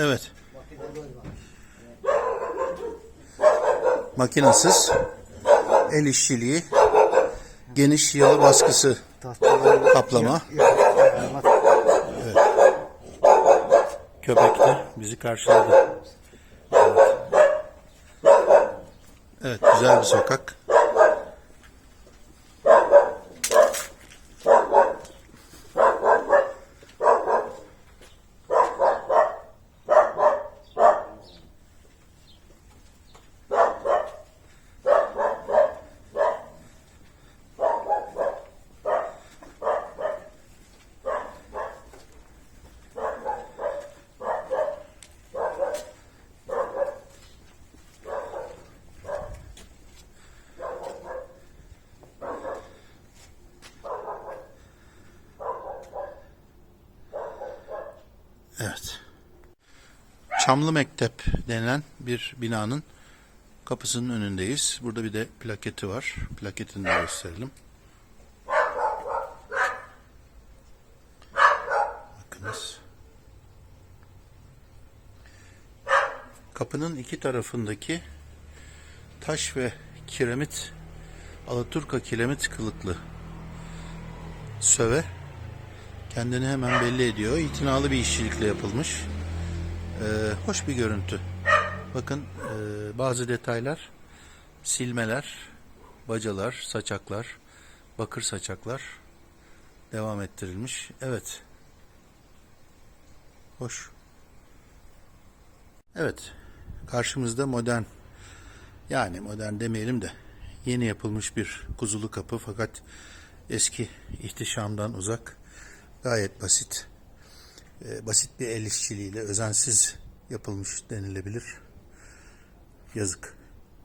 Evet. Makinasız el işçiliği geniş yalı baskısı kaplama. ayarlamak. Köpek de bizi karşıladı. Evet. Evet güzel bir sokak. Evet. Çamlı Mektep denilen bir binanın kapısının önündeyiz. Burada bir de plaketi var. Plaketini de gösterelim. Bakınız. Kapının iki tarafındaki taş ve kiremit Alaturka kiremit kılıklı söve kendini hemen belli ediyor. İtinalı bir işçilikle yapılmış. Ee, hoş bir görüntü. Bakın e, bazı detaylar, silmeler, bacalar, saçaklar, bakır saçaklar devam ettirilmiş. Evet. Hoş. Evet. Karşımızda modern yani modern demeyelim de yeni yapılmış bir kuzulu kapı fakat eski ihtişamdan uzak gayet basit e, basit bir el işçiliğiyle özensiz yapılmış denilebilir. Yazık.